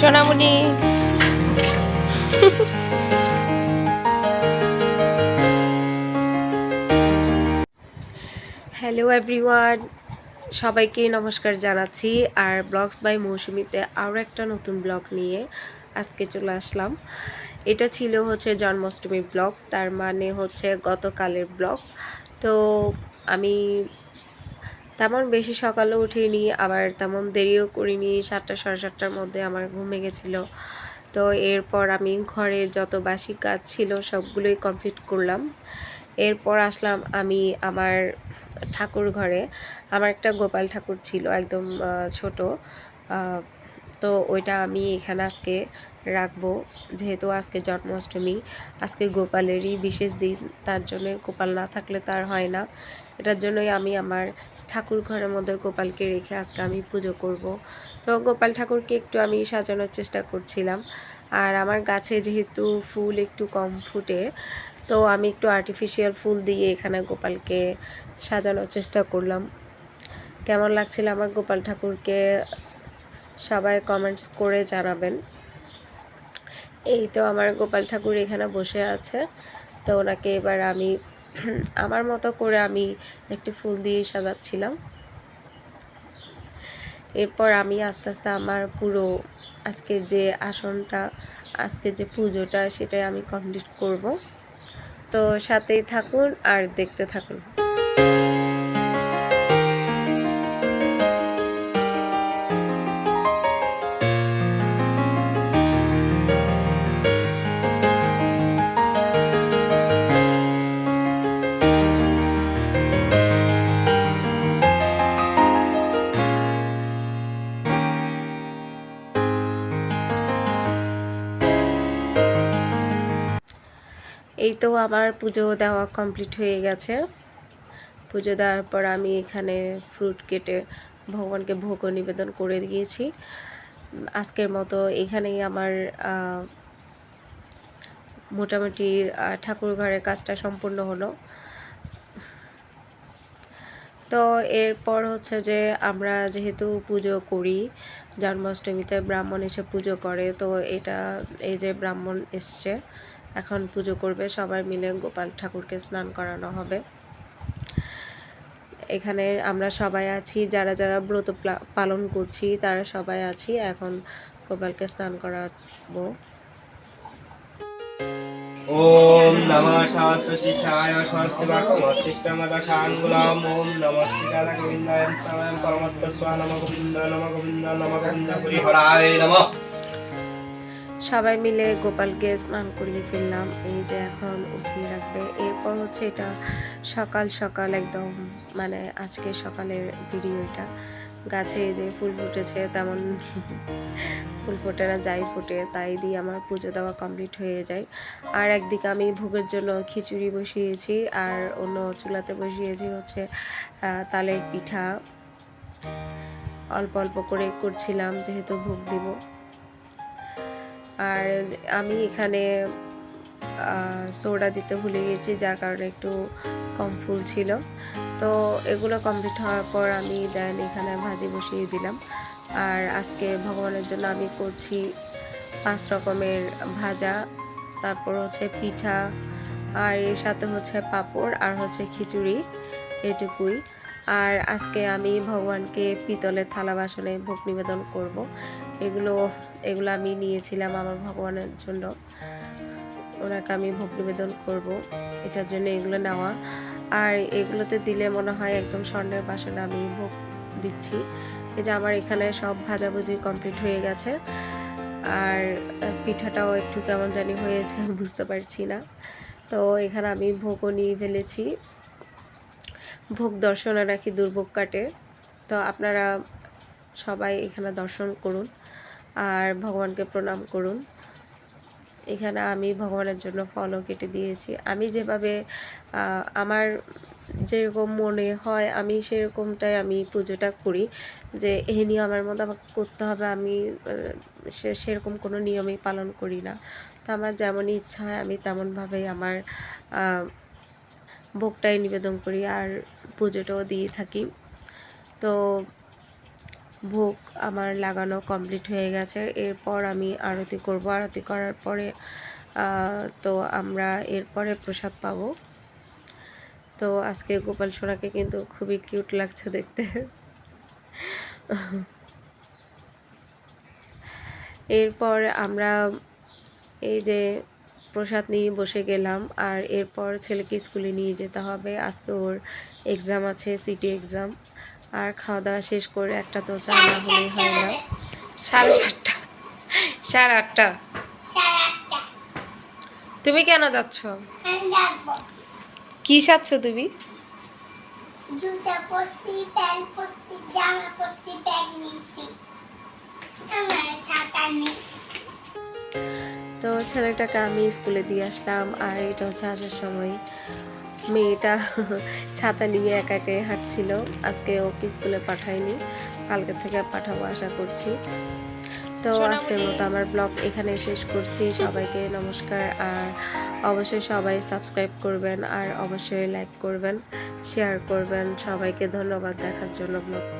সোনামণি। Hello everyone সবাইকে নমস্কার জানাচ্ছি আর ব্লগস বাই মৌসুমিতে আরও একটা নতুন ব্লগ নিয়ে আজকে চলে আসলাম। এটা ছিল হচ্ছে জন্মাষ্টমী ব্লগ তার মানে হচ্ছে গতকালের ব্লগ তো আমি তেমন বেশি সকালে উঠিনি, আবার তেমন দেরিও করিনি, সাতটা, সাড়ে সাতটার মধ্যে আমার ঘুমে গেছিল তো এরপর আমি ঘরে যত বাসি কাজ ছিল সবগুলোই কমপ্লিট করলাম। এরপর আসলাম আমি আমার ঠাকুর ঘরে। আমার একটা গোপাল ঠাকুর ছিল, একদম ছোট। তো ওইটা আমি এখানে আজকে রাখব, যেহেতু আজকে জন্মাষ্টমী। আজকে গোপালেরই বিশেষ দিন, তার জন্য গোপাল না থাকলে তার হয় না। এটার জন্যই আমি আমার ঠাকুর ঘরের মধ্যে গোপালকে রেখে আজকে আমি পুজো করব। তো গোপাল ঠাকুরকে একটু আমি সাজানোর চেষ্টা করছিলাম। আর আমার গাছে যেহেতু ফুল একটু কম ফুটে, তো আমি একটু আর্টিফিশিয়াল ফুল দিয়ে এখানে গোপালকে সাজানোর চেষ্টা করলাম। কেমন লাগছিল আমার গোপাল ঠাকুরকে? সবাই কমেন্টস করে জানাবেন। এই তো আমার গোপাল ঠাকুর এখানে বসে আছে। তো ওনাকে এবার আমি আমার মতো করে আমি একটি ফুল দিয়ে সাজাচ্ছিলাম। এরপর আমি আস্তে আস্তে আমার পুরো আজকের যে আসনটা, আজকের যে পুজোটা, সেটাই আমি কমপ্লিট করব। তো সাথেই থাকুন আর দেখতে থাকুন। এই তো আমার পুজো দেওয়া কমপ্লিট হয়ে গেছে। পুজো দেওয়ার পর আমি এখানে ফ্রুট কেটে ভগবানকে ভোগও নিবেদন করে দিয়েছি। আজকের মতো এখানেই আমার মোটামুটি ঠাকুর ঘরের কাজটা সম্পূর্ণ হলো। তো এরপর হচ্ছে যে আমরা যেহেতু পুজো করি, জন্মাষ্টমীতে ব্রাহ্মণ এসে পুজো করে, তো এটা, এই যে ব্রাহ্মণ এসছে এখন পুজো করবে, সবাই মিলে গোপাল ঠাকুরকে স্নান করানো হবে। এখানে আমরা সবাই আছি, যারা যারা ব্রত পালন করছি, তারা সবাই আছি, এখন গোপালকে স্নান করাবো। ওম সরস্বতী ওম শ্রীরাধা গোবিন্দায় নম গোবিন্দ নম গোবিন্দ নম গোবিন্দ হরায় নমঃ। সবাই মিলে গোপালকে স্নান করিয়ে ফেললাম। এই যে এখন উঠিয়ে রাখবে। এরপর হচ্ছে এটা সকাল সকাল একদম মানে আজকে সকালের ভিডিও এটা। গাছে যে ফুল ফুটেছে, তেমন ফুল ফোটে না, যাই ফোটে, তাই দিয়ে আমার পুজো দেওয়া কমপ্লিট হয়ে যায়। আর একদিকে আমি ভোগের জন্য খিচুড়ি বসিয়েছি, আর অন্য চুলাতে বসিয়েছি হচ্ছে তালের পিঠা। অল্প অল্প করে করছিলাম, যেহেতু ভোগ দিব। আর আমি এখানে সোডা দিতে ভুলে গেছি, যার কারণে একটু কম ফুল ছিল। তো এগুলো কমপ্লিট হওয়ার পর আমি দেন এখানে ভাজি বসিয়ে দিলাম। আর আজকে ভগবানের জন্য আমি করছি পাঁচ রকমের ভাজা। তারপর হচ্ছে পিঠা, আর এর সাথে হচ্ছে পাঁপড়, আর হচ্ছে খিচুড়ি এটুকুই। আর আজকে আমি ভগবানকে পিতলের থালা বাসনে ভোগ নিবেদন করব। এগুলো এগুলো আমি নিয়েছিলাম আমার ভগবানের জন্য। ওনাকে আমি ভোগ নিবেদন করব, এটার জন্য এগুলো নেওয়া। আর এগুলোতে দিলে মনে হয় একদম স্বর্ণের বাসনে আমি ভোগ দিচ্ছি। এই যে আমার এখানে সব ভাজাভুজি কমপ্লিট হয়ে গেছে। আর পিঠাটাও একটু কেমন জানি হয়েছে বুঝতে পারছি না। তো এখানে আমি ভোগও নিয়ে ফেলেছি। ভোগ দর্শনে রাখি দুর্ভোগ কাটে। তো আপনারা সবাই এখানে দর্শন করুন। আর ভগবানকে প্রণাম করুন। এখানে আমি ভগবানের জন্য ফলও কেটে দিয়েছি। আমি যেভাবে আমার যেরকম মনে হয়, আমি সেরকমটাই আমি পুজোটা করি। যে এই নিয়মের মতো আমাকে করতে হবে, আমি সেরকম কোনো নিয়মই পালন করি না। তো আমার যেমনই ইচ্ছা হয়, আমি তেমনভাবেই আমার ভোগটাই নিবেদন করি আর পুজোটাও দিয়ে থাকি। তো ভোগ আমার লাগানো কমপ্লিট হয়ে গেছে। এরপর আমি আরতি করব। আরতি করার পরে তো আমরা এরপরে প্রসাদ পাবো। তো আজকে গোপাল সোনাকে কিন্তু খুবই কিউট লাগছে দেখতে। এরপর আমরা এই যে প্রসাদ নিয়ে বসে গেলাম, আর এরপর ছেলেকে স্কুলে নিয়ে যেতে হবে। আজকে ওর এক্সাম আছে সিটি এক্সাম আর খাওয়া দাওয়া শেষ করে একটা তো চা না হলেই হয় না। সাড়ে সাতটা। সাড়ে আটটা। তুমি কেন যাচ্ছ? কি সাচ্ছ তুমি? তো ছেলেটাকে আমি স্কুলে দিয়ে আসলাম আর এটা হচ্ছে আসার সময়। মেয়েটা ছাতা নিয়ে একা একাই হাঁটছিল। আজকে ওকে স্কুলে পাঠায়নি। কালকে থেকে পাঠাবো আশা করছি। তো আজকের মতো আমার ব্লগ এখানে শেষ করছি। সবাইকে নমস্কার। আর অবশ্যই সবাই সাবস্ক্রাইব করবেন আর অবশ্যই লাইক করবেন শেয়ার করবেন। সবাইকে ধন্যবাদ দেখার জন্য ব্লগ।